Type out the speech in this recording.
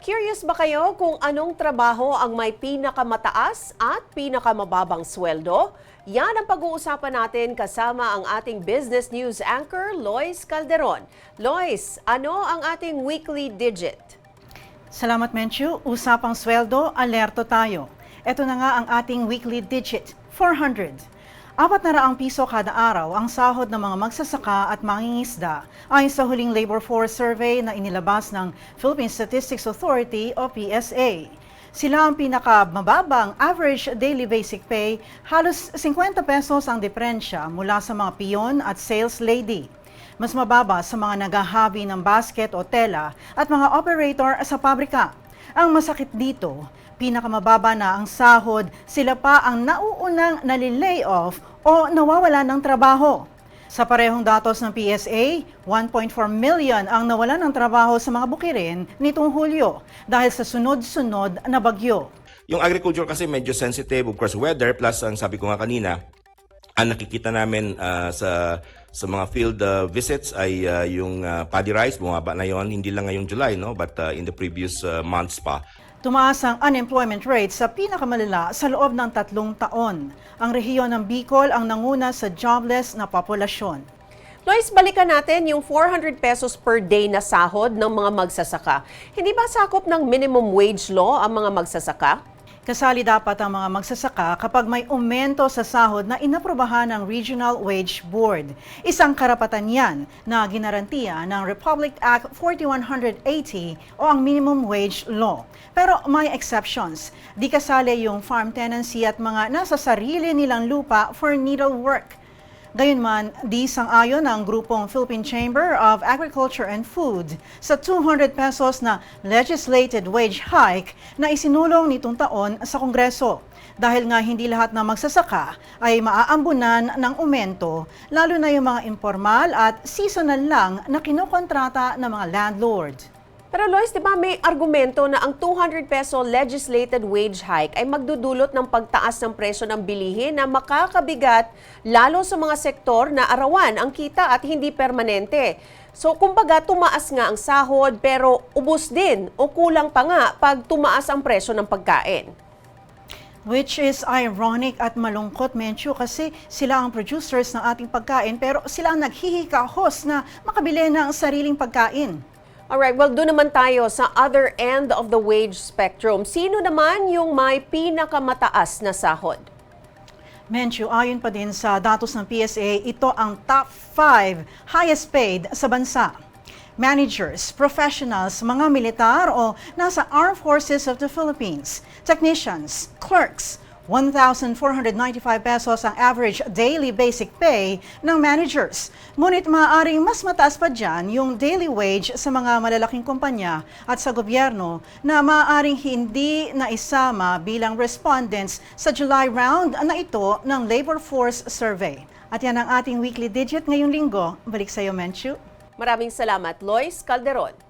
Curious ba kayo kung anong trabaho ang may pinakamataas at pinakamababang sweldo? Yan ang pag-uusapan natin kasama ang ating business news anchor, Lois Calderon. Lois, ano ang ating weekly digit? Salamat, Menchu. Usapang sweldo, alerto tayo. Ito na nga ang ating weekly digit, 400. Apat na raang piso kada araw ang sahod ng mga magsasaka at mangingisda ayon sa huling labor force survey na inilabas ng Philippine Statistics Authority o PSA. Sila ang pinakamababang average daily basic pay, halos 50 pesos ang diferensya mula sa mga piyon at sales lady mas mababa sa mga naghahabi ng basket o tela at mga operator sa pabrika. Ang masakit dito, pinakamababa na ang sahod, sila pa ang nauunang nalilay off o nawawala ng trabaho. Sa parehong datos ng PSA, 1.4 million ang nawala ng trabaho sa mga bukirin nitong Hulyo dahil sa sunod-sunod na bagyo. Yung agriculture kasi medyo sensitive, of course, weather, plus ang sabi ko nga kanina, ang nakikita namin ah, sa sa mga field ah, visits ay ah, yung ah, paddy rice, bumaba na yon hindi lang ngayong July, no? but ah, in the previous ah, months pa. Tumaas ang unemployment rate sa pinakamalala sa loob ng tatlong taon. Ang rehiyon ng Bicol ang nanguna sa jobless na populasyon. Lois, balikan natin yung 400 pesos per day na sahod ng mga magsasaka. Hindi ba sakop ng minimum wage law ang mga magsasaka? Kasali dapat ang mga magsasaka kapag may aumento sa sahod na inaprobahan ng Regional Wage Board. Isang karapatan yan na ginarantiya ng Republic Act 4180 o ang Minimum Wage Law. Pero may exceptions. Di kasali yung farm tenancy at mga nasa sarili nilang lupa for needlework. Gayunman, di sang-ayon ang grupong Philippine Chamber of Agriculture and Food sa 200 pesos na legislated wage hike na isinulong nitong taon sa Kongreso. Dahil nga hindi lahat ng magsasaka ay maaambunan ng aumento, lalo na yung mga informal at seasonal lang na kinokontrata ng mga landlord. Pero Lois, di ba may argumento na ang 200 peso legislated wage hike ay magdudulot ng pagtaas ng presyo ng bilihin na makakabigat lalo sa mga sektor na arawan ang kita at hindi permanente. So kumbaga tumaas nga ang sahod pero ubos din o kulang pa nga pag tumaas ang presyo ng pagkain. Which is ironic at malungkot, Menchu, kasi sila ang producers ng ating pagkain pero sila ang naghihikahos na makabili ng sariling pagkain. Alright, well doon naman tayo sa other end of the wage spectrum. Sino naman yung may pinakamataas na sahod? Menchu, ayon pa din sa datos ng PSA, ito ang top 5 highest paid sa bansa. Managers, professionals, mga militar o nasa Armed Forces of the Philippines, technicians, clerks, 1,495 pesos ang average daily basic pay ng managers. Ngunit maaaring mas mataas pa dyan yung daily wage sa mga malalaking kumpanya at sa gobyerno na maaaring hindi naisama bilang respondents sa July round na ito ng Labor Force Survey. At yan ang ating weekly digit ngayong linggo. Balik sa iyo, Menchu. Maraming salamat, Lois Calderon.